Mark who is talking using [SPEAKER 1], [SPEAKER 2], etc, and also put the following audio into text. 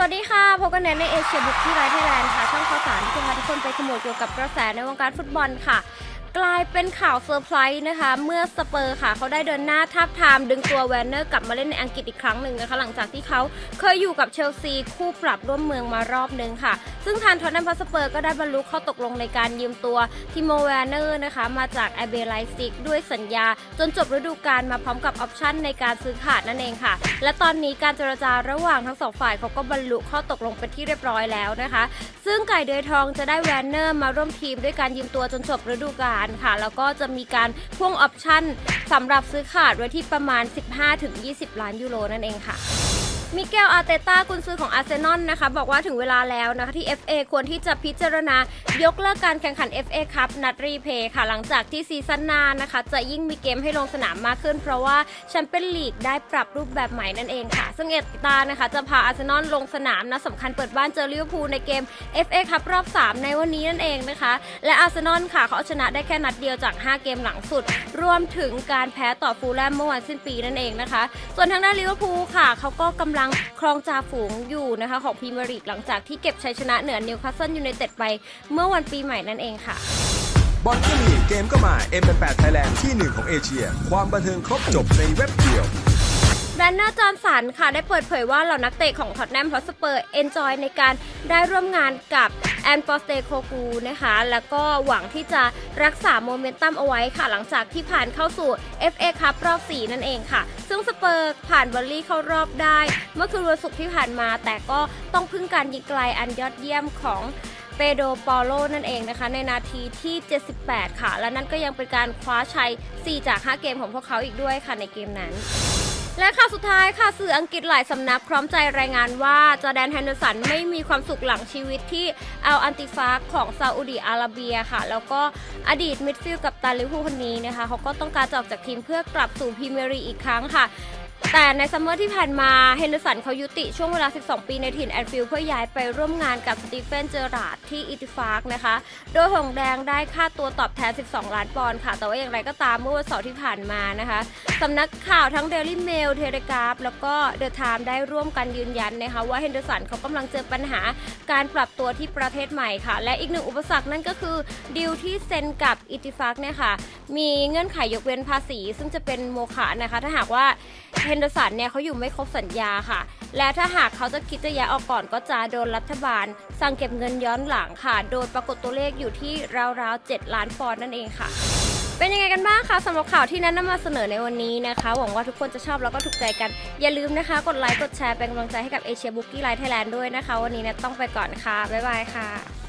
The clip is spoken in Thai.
[SPEAKER 1] วัสดีค่ะ พบกันในเอเชียบุ๊กที่ไรไทยแลนด์ค่ะ ช่องข่าวสารที่จะพาทุกคนไปขโมยเกี่ยวกับกระแสในวงการฟุตบอลค่ะ กลายเป็นข่าวเซอร์ไพรส์นะคะ เมื่อสเปอร์ค่ะเขาได้เดินหน้าทาบทามดึงตัวแวนเนอร์กลับมาเล่นในอังกฤษอีกครั้งหนึ่งนะคะ หลังจากที่เขาเคยอยู่กับเชลซีคู่ปรับร่วมเมืองมารอบหนึ่งค่ะ ซึ่งทางทอนแนมพอสเปอร์ก็ได้บรรลุข้อตกลงในการยืมตัวทิโมแวนเนอร์นะคะ มาจากไอเบไลซิกด้วยสัญญา จนจบฤดูกาลมาพร้อมกับออปชั่นในการซื้อขาดนั่นเองค่ะ และตอนนี้การเจรจาระหว่างทั้งสองฝ่ายเขาก็บรรลุข้อตกลงเป็นที่เรียบร้อยแล้วนะคะ ซึ่งไก่เดือยทองจะได้แวนเนอร์มาร่วมทีมด้วยการยืมตัวจนจบฤดูกาลค่ะ แล้วก็จะมีการพ่วงออปชั่นสำหรับซื้อขาดไว้ที่ประมาณ 15-20 ล้านยูโรนั่นเองค่ะ มิเกลอาเตต้ากุนซือของอาร์เซนอลนะคะ บอกว่าถึงเวลาแล้วนะคะที่ FA ควรที่จะพิจารณายกเลิกการแข่งขัน FA คัพนัดรีเพย์ค่ะ หลังจากที่ซีซั่นหน้านะคะ จะยิ่งมีเกมให้ลงสนามมากขึ้น เพราะว่าแชมเปี้ยนลีกได้ปรับรูปแบบใหม่นั่นเองค่ะ ซึ่งเอตตานะคะ จะพาอาร์เซนอลลงสนามนัดสำคัญเปิดบ้านเจอลิเวอร์พูลในเกม FA คัพรอบ 3 ในวันนี้นั่นเองนะคะ และอาร์เซนอลค่ะเขาเอาชนะได้แค่นัดเดียวจาก 5 เกมหลังสุด รวมถึงการแพ้ต่อฟูลแลมเมื่อวันสิ้นปีนั่นเองนะคะ ส่วนทางด้านลิเวอร์พูลค่ะเขาก็กำลังครองจ่าฝูงอยู่นะคะของพรีเมียร์ลีกหลังจากที่เก็บชัยชนะเหนือนิวคาสเซิลยูไนเต็ดไปเมื่อวันปีใหม่นั่นเองค่ะ
[SPEAKER 2] บอลก็มีเกมก็มา M8 Thailand ที่หนึ่งของเอเชีย ความบันเทิงครบจบในเว็บเดียว
[SPEAKER 1] แบรนนาจอห์นสันค่ะได้เปิดเผยว่าเหล่านักเตะของท็อตแนมฮอสเปอร์เอนจอยในการได้ร่วมงานกับแอนปอสเตโคกูนะคะ แล้วก็หวังที่จะรักษาโมเมนตัมเอาไว้ค่ะ หลังจากที่ผ่านเข้าสู่ FA คัพรอบ 4 นั่นเองค่ะ ซึ่งสเปอร์ผ่านบอลลี่เข้ารอบได้ เมื่อคืนวันศุกร์ที่ผ่านมา แต่ก็ต้องพึ่งการยิงไกลอันยอดเยี่ยมของเปโดปอโลนั่นเองนะคะ ในนาทีที่ 78 ค่ะ และนั่นก็ยังเป็นการคว้าชัย 4 จาก 5 เกมของพวกเขาอีกด้วยค่ะในเกมนั้น และข่าวสุดท้ายค่ะสื่ออังกฤษหลายสำนักพร้อมใจรายงานว่าจอแดนแฮนเดอร์สันไม่มีความสุขหลังชีวิตที่เอาอันติฟาของซาอุดีอาระเบียค่ะ แล้วก็อดีตมิดฟิลด์กับตาลิวพูคนนี้นะคะ เขาก็ต้องการจะออกจากทีมเพื่อกลับสู่พรีเมียร์ลีกอีกครั้งค่ะ แต่ในซัมเมอร์ที่ผ่านมาเฮนเดอร์สันเขายุติช่วงเวลา 12 ปีในถิ่นแอนฟิลด์เพื่อย้ายไปร่วมงานกับสตีเฟนเจอราร์ดที่อิติฟาร์กนะคะ โดยหงแดงได้ค่าตัวตอบแทน 12 ล้านปอนด์ค่ะ แต่ว่าอย่างไรก็ตามเมื่อวันเสาร์ที่ผ่านมานะคะสำนักข่าวทั้ง Daily Mail t e l e g r a p แล้วก็ The Times ได้ร่วมกันยืนยันนะคะว่าเฮนเดอร์สันเขากำลังเจอปัญหาการปรับตัวที่ประเทศใหม่ค่ะ และอีกหนึ่งอุปสรรคนั่นก็คือดีลที่เซ็นกับอิติฟาร์กเนี่ยค่ะมีเงื่อนไขยกเว้นภาษี ซึ่งจะเป็นโมฆะนะคะถ้าหากว่าฮนเดอร์สันเนี่ยเขาอยู่ไม่ครบสัญญาค่ะ และถ้าหากเขาจะคิดจะย้ายออกก่อนก็จะโดนรัฐบาล สั่งเก็บเงินย้อนหลังค่ะ โดยปรากฏตัวเลขอยู่ที่ราวๆ 7 ล้านปอนด์นั่นเองค่ะ เป็นยังไงกันบ้างคะสำหรับข่าวที่นั้นนำมาเสนอในวันนี้นะคะ หวังว่าทุกคนจะชอบแล้วก็ถูกใจกัน อย่าลืมนะคะ กดไลค์กดแชร์เป็นกำลังใจให้กับเอเชียบุ๊กกี้ไลท์ไทยแลนด์ด้วยนะคะ วันนี้เนยต้องไปก่อนค่ะบ๊ายบายค่ะ